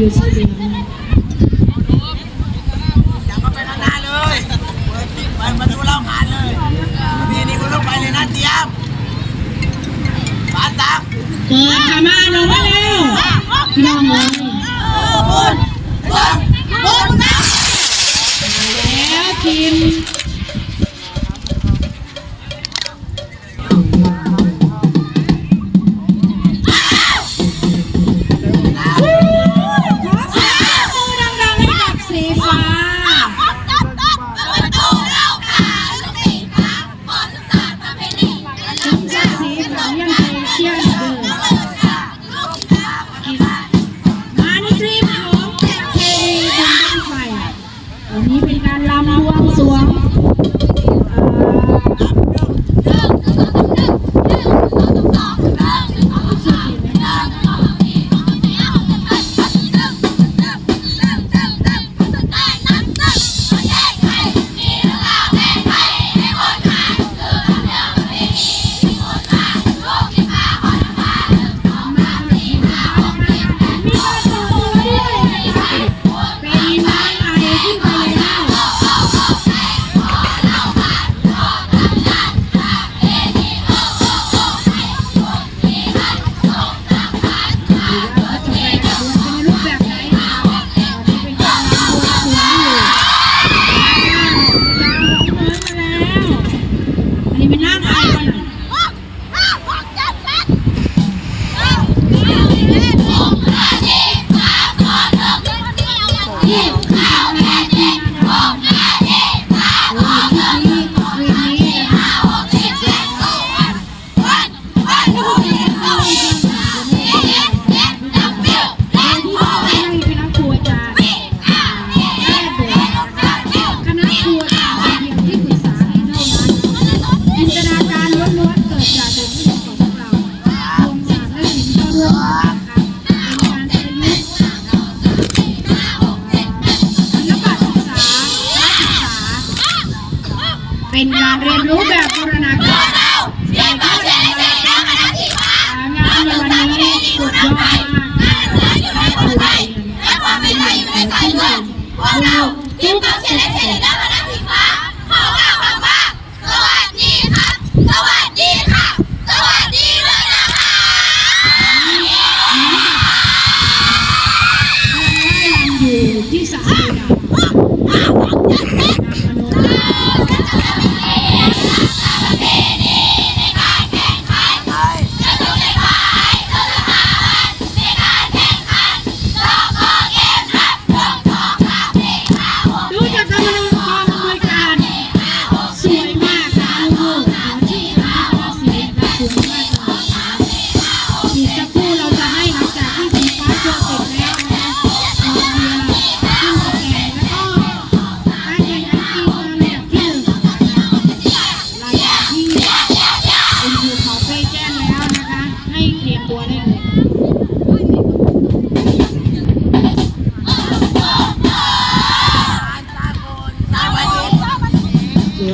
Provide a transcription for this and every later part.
ยูซี่เดียอย่าเาไปข้านาเลยเปิดปิเปประตูเล่าานเลยนี่นี่คุณต้องไปเลยนะเตรียมปานตัก 主。 เป็นการเรียนรู้แบบบูรณาการเในข้อแข่งขันการงานในวันนี้สุดยอดมากความเป็นไทยอยู่ในสายเลือดของเราทุกเชนเชนได้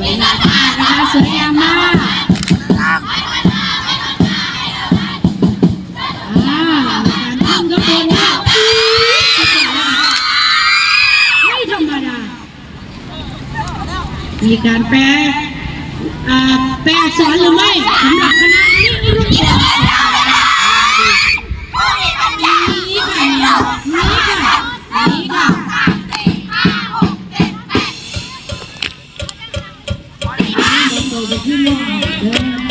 วนสนะสวยงามมากนี่าการนไม่ธรรมดา มีการแปลแปลสอนหรือไม่สำหรับคณะนี้รุ่นเดียวนี่ค่ะนี่ค่ะนี่ค่ะ Thank you.